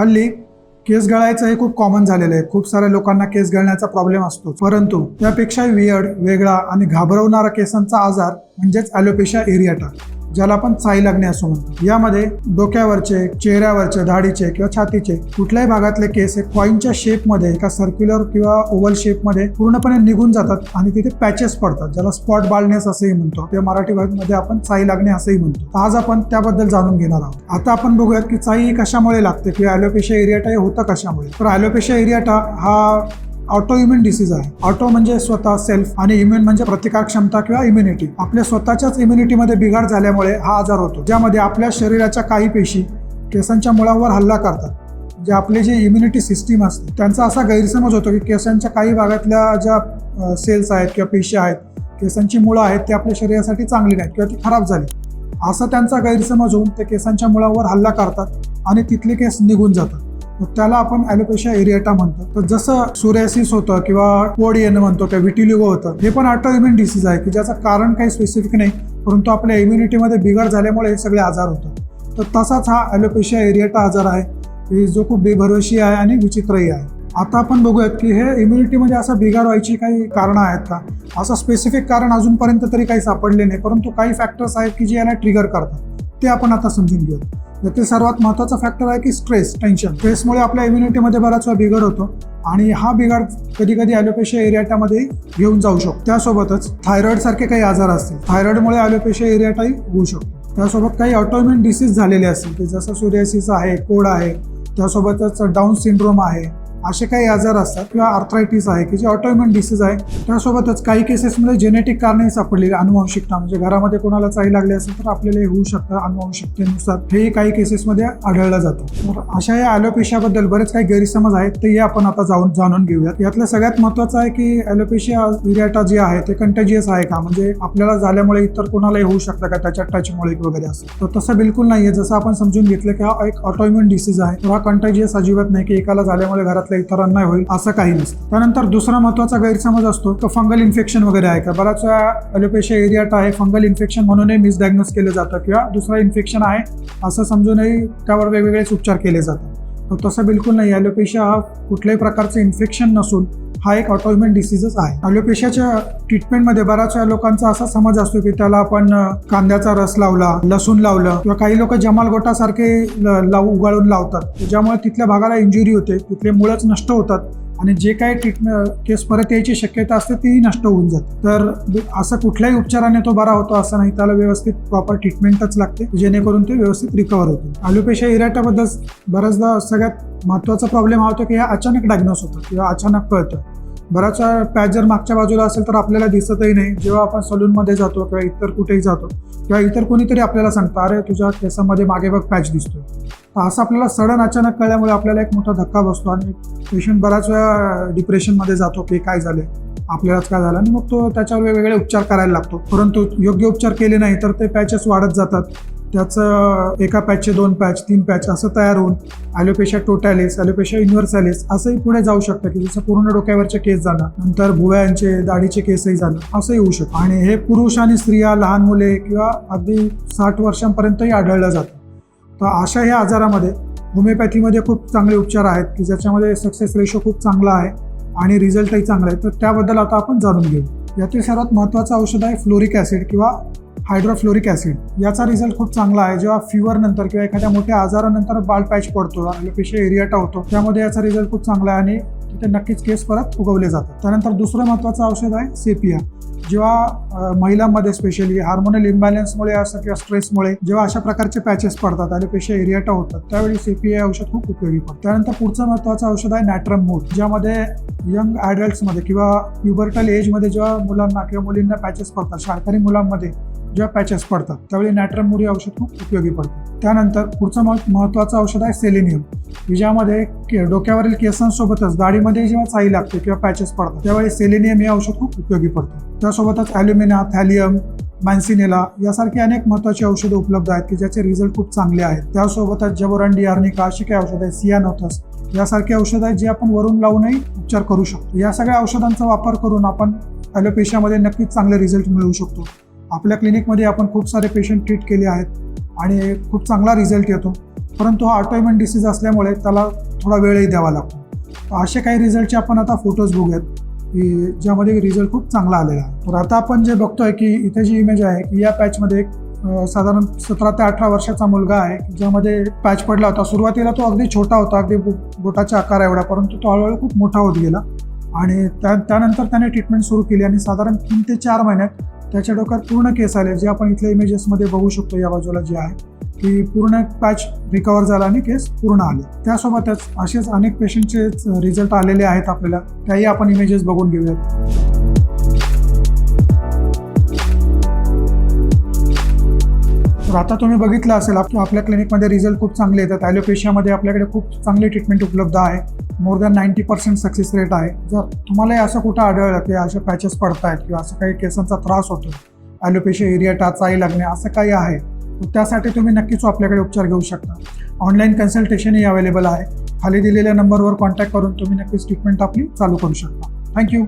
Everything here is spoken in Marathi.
हल्ली केस गळायचं हे खूप कॉमन झालेलं आहे. खूप साऱ्या लोकांना केस गळण्याचा प्रॉब्लेम असतो. परंतु त्यापेक्षा वियर्ड वेगळा आणि घाबरवणारा केसांचा आजार म्हणजेच ॲलोपेशा एरियाटा ज्याला आपण चाई लागणे असं म्हणतो. यामध्ये डोक्यावरचे चेहऱ्यावरचे दाढीचे किंवा छातीचे कुठल्याही भागातले केस हे कॉईनच्या शेपमध्ये एका सर्क्युलर किंवा ओव्हल शेपमध्ये पूर्णपणे निघून जातात आणि तिथे पॅचेस पडतात ज्याला स्पॉट बाळनेस असंही म्हणतो. किंवा मराठी भाषेमध्ये आपण चाई लागणे असंही म्हणतो. तर आज आपण त्याबद्दल जाणून घेणार आहोत. आता आपण बघूयात की चाई ही कशामुळे लागते किंवा ॲलोपेशिया एरियाटा हे होतं कशामुळे? तर ॲलोपेशिया एरियाटा हा ऑटो इम्युन डिसीज आहे. ऑटो म्हणजे स्वतः सेल्फ आणि इम्युन म्हणजे प्रतिकार क्षमता किंवा इम्युनिटी आपल्या स्वतःच्याच इम्युनिटीमध्ये बिघाड झाल्यामुळे हा आजार होतो. ज्यामध्ये आपल्या शरीराच्या काही पेशी केसांच्या मुळावर हल्ला करतात. जे आपले जे इम्युनिटी सिस्टीम असते त्यांचा असा गैरसमज होतो की केसांच्या काही भागातल्या ज्या सेल्स आहेत किंवा पेशी आहेत केसांची मुळं आहेत ते आपल्या शरीरासाठी चांगली नाहीत किंवा ती खराब झाली. असा त्यांचा गैरसमज होऊन ते केसांच्या मुळावर हल्ला करतात आणि तिथले केस निघून जातात. त्याला आपण ॲलोपेशिया एरियाटा म्हणतो. तर जसं सुरेसिस होतं किंवा पोड येणं म्हणतो किंवा विटिलिगो होतं हे पण ऑटो इम्युन डिसीज आहे की ज्याचं कारण काही स्पेसिफिक नाही परंतु आपल्या इम्युनिटीमध्ये बिघाड झाल्यामुळे हे सगळे आजार होतात. तर तसाच हा ॲलोपेशिया एरियाटा आजार आहे जो खूप बेभरवशी आहे आणि विचित्रही आहे. आता आपण बघूयात की हे इम्युनिटीमध्ये असं बिघाड व्हायची काही कारणं आहेत का? असं स्पेसिफिक कारण अजूनपर्यंत तरी काही सापडले नाही परंतु काही फॅक्टर्स आहेत की जे याला ट्रिगर करतात ते आपण आता समजून घेऊ यातील सर्वात महत्त्वाचा फॅक्टर आहे की स्ट्रेस टेन्शन स्ट्रेसमुळे आपल्या इम्युनिटीमध्ये बराच वेळ बिघड होतो आणि हा बिघाड कधी कधी ॲलोपेशिया एरियाटामध्ये घेऊन जाऊ शकतो. त्यासोबतच थायरॉइड सारखे काही आजार असतील थायरॉइडमुळे ॲलोपेशिया एरियाटाही होऊ शकतो. त्यासोबत काही ऑटोइम्युन डिसीज झालेले असतील की जसं सोरियासिस आहे कोड आहे त्यासोबतच डाऊन सिंड्रोम आहे असे काही आजार असतात किंवा आर्थरायटिस आहे की जे ऑटोइम्युन डिसीज आहे त्यासोबतच काही केसेसमध्ये जेनेटिक कारणे सापडलेली अनुवंशिकता म्हणजे घरामध्ये कोणाला चाई लागली असेल तर आपल्याला हे होऊ शकतं अनुवंशिकतेनुसार. हे काही केसेसमध्ये आढळलं जातं. तर अशा या ॲलोपेशियाबद्दल बरेच काही गैरसमज आहेत ते आपण आता जाऊन जाणून घेऊयात. यातलं सगळ्यात महत्त्वाचं आहे की ॲलोपेशिया विराटा जे आहे ते कंटेजियस आहे का? म्हणजे आपल्याला झाल्यामुळे इतर कोणालाही होऊ शकतं का? त्याच्या टचमुळे वगैरे असं. तर तसं बिलकुल नाही आहे जसं आपण समजून घेतलं की हा एक ऑटोइम्युन डिसीज आहे तर हा कंटेजियस अजिबात नाही की एकाला झाल्यामुळे घरात घरातल्या इतरांना होईल असं काही नसतं. त्यानंतर दुसरा महत्त्वाचा गैरसमज असतो तो फंगल इन्फेक्शन वगैरे आहे का? बराच वेळा ॲलोपेशिया आहे फंगल इन्फेक्शन म्हणूनही मिसडायग्नोज केलं जातं किंवा दुसरं इन्फेक्शन आहे असं समजूनही त्यावर वेगवेगळेच उपचार केले जातात. तर तसं बिलकुल नाही. ॲलोपेशिया हा कुठल्याही प्रकारचं इन्फेक्शन नसून हा एक ऑटोइम्युन डिसीजच आहे. ॲलोपेशियाच्या ट्रीटमेंटमध्ये बऱ्याच लोकांचा असा समज असतो की त्याला आपण कांद्याचा रस लावला लसूण लावलं किंवा काही लोक जमाल गोटासारखे ल- लावू उगाळून लावतात. ज्यामुळे तिथल्या भागाला इंजुरी होते तिथले मुळच नष्ट होतात आणि जे काही ट्रीटमेंट केस परत यायची शक्यता असते तीही नष्ट होऊन जाते. तर असं कुठल्याही उपचाराने तो बरा होतो असं नाही. त्याला व्यवस्थित प्रॉपर ट्रीटमेंटच लागते जेणेकरून ते व्यवस्थित रिकवर होते ॲलोपेशिया इराटाबद्दल बऱ्याचदा सगळ्यात महत्त्वाचा प्रॉब्लेम हा होतो की हे अचानक डायग्नोस होतं किंवा अचानक कळतं. बराच वेळा पॅच जर मागच्या बाजूला असेल तर आपल्याला दिसतही नाही. जेव्हा आपण सलूनमध्ये जातो किंवा इतर कुठेही जातो किंवा इतर कोणीतरी आपल्याला सांगतं अरे तुझ्या केसामध्ये मागे बघ पॅच दिसतोय. तर असं आपल्याला सडन अचानक कळल्यामुळे आपल्याला एक मोठा धक्का बसतो आणि पेशंट बराच वेळा डिप्रेशनमध्ये जातो की काय झाले आपल्यालाच काय झालं? आणि मग तो त्याच्यावर वेगवेगळे उपचार करायला लागतो. परंतु योग्य उपचार केले नाही तर ते पॅचेस वाढत जातात. त्याचं एका पॅचचे दोन पॅच तीन पॅच असं तयार होऊन ॲलोपेशिया टोटॅलिस ॲलोपेशिया युनिव्हर्सॅलिस असंही पुढे जाऊ शकतं की जसं पूर्ण डोक्यावरचे केस जाणं नंतर भुवयांचे दाढीचे केसही जाणं असंही होऊ शकतं. आणि हे पुरुष आणि स्त्रिया लहान मुले किंवा अगदी साठ वर्षांपर्यंतही आढळलं जातं. तर अशा ह्या आजारामध्ये होमिओपॅथीमध्ये खूप चांगले उपचार आहेत की ज्याच्यामध्ये सक्सेस रेशो खूप चांगला आहे. आणि रिझल्टही चांगला आहे. तर त्याबद्दल आता आपण जाणून घेऊ. यातील सर्वात महत्त्वाचं औषध आहे फ्लोरिक ॲसिड किंवा हायड्रोफ्लोरिक ॲसिड. याचा रिझल्ट खूप चांगला आहे. जेव्हा फिवर नंतर किंवा एखाद्या मोठ्या आजारानंतर बाल पॅच पडतो ॲलोपेशिया एरियाटा होतो त्यामध्ये याचा रिझल्ट खूप चांगला आहे आणि तिथे नक्कीच केस परत उगवले जातात. त्यानंतर दुसरं महत्त्वाचं औषध आहे सेपिया. जेव्हा महिलांमध्ये स्पेशली हार्मोनल इम्बॅलन्समुळे असं किंवा स्ट्रेसमुळे जेव्हा अशा प्रकारचे पॅचेस पडतात आणि पेशा एरियाटा होतात त्यावेळी सीपीआय औषध खूप उपयोगी पडतं. त्यानंतर पुढचं महत्त्वाचं औषध आहे नॅट्रम मूड ज्यामध्ये यंग ॲडल्ट्समध्ये किंवा प्युबर्टल एजमध्ये जेव्हा मुलांना किंवा मुलींना पॅचेस पडतात शाळकरी मुलांमध्ये जेव्हा पॅचेस पडतात त्यावेळी नॅट्रम मूड हे औषध खूप उपयोगी पडतं. त्यानंतर पुढचं मह- महत्त्वाचं औषध आहे सेलेनियम ज्यामध्ये के- डोक्यावरील केसांसोबतच दाढीमध्ये जेव्हा चाई लागते किंवा पॅचेस पडतात त्यावेळी सेलेनियम हे औषध खूप उपयोगी पडतं. त्यासोबतच ॲल्युमिना थॅलियम मॅन्सिनेला यासारखी अनेक महत्त्वाची औषधं उपलब्ध आहेत की ज्याचे रिझल्ट खूप चांगले आहेत. त्यासोबतच जबोरंडी अर्निका अशी काही औषधं आहेत सियानोथस यासारखी औषधं आहेत जी आपण वरून लावूनही उपचार करू शकतो. या सगळ्या औषधांचा वापर करून आपण ॲलोपेशियामध्ये नक्कीच चांगले रिझल्ट मिळवू शकतो. आपल्या क्लिनिकमध्ये आपण खूप सारे पेशंट ट्रीट केले आहेत. आणि खूप चांगला रिझल्ट येतो. परंतु हा ऑटोइमन डिसीज असल्यामुळे त्याला थोडा वेळही द्यावा लागतो. असे काही रिझल्टचे आपण आता फोटोज बघूयात की ज्यामध्ये रिझल्ट खूप चांगला आलेला आहे. तर आता आपण जे बघतोय की इथे जी इमेज आहे की या पॅचमध्ये एक साधारण सतरा ते अठरा वर्षाचा मुलगा आहे ज्यामध्ये पॅच पडला होता. सुरुवातीला तो अगदी छोटा होता अगदी बोटाच्या आकार एवढा परंतु तो हळूहळू खूप मोठा होत गेला. आणि त्या त्यानंतर त्याने ट्रीटमेंट सुरू केली आणि साधारण तीन ते चार महिन्यात त्याच्या डोक्यात पूर्ण केस आले जे आपण इथल्या इमेजेसमध्ये बघू शकतो या बाजूला जे आहे की पूर्ण पॅच रिकवर झाला आणि केस पूर्ण आले. त्यासोबतच असेच अनेक पेशंटचे रिझल्ट आलेले आहेत आपल्याला. त्याही आपण इमेजेस बघून घेऊयात. तर आता तुम्ही बघितलं असेल आपल्या क्लिनिकमध्ये रिझल्ट खूप चांगले येतात. ॲलोपेशियामध्ये आपल्याकडे खूप चांगली ट्रीटमेंट उपलब्ध आहे. More than ninety percent success rate आहे. जर तुम्हालाही असं कुठं आढळलं की असे पॅचेस पडतायत किंवा असं काही केसांचा त्रास होतो ॲलोपेशिया एरिया चाई लागणे असं काही आहे तर त्यासाठी तुम्ही नक्कीच आपल्याकडे उपचार घेऊ शकता. ऑनलाईन कन्सल्टेशनही अवेलेबल आहे. खाली दिलेल्या नंबरवर कॉन्टॅक्ट करून तुम्ही नक्कीच ट्रीटमेंट आपली चालू करू शकता. थँक्यू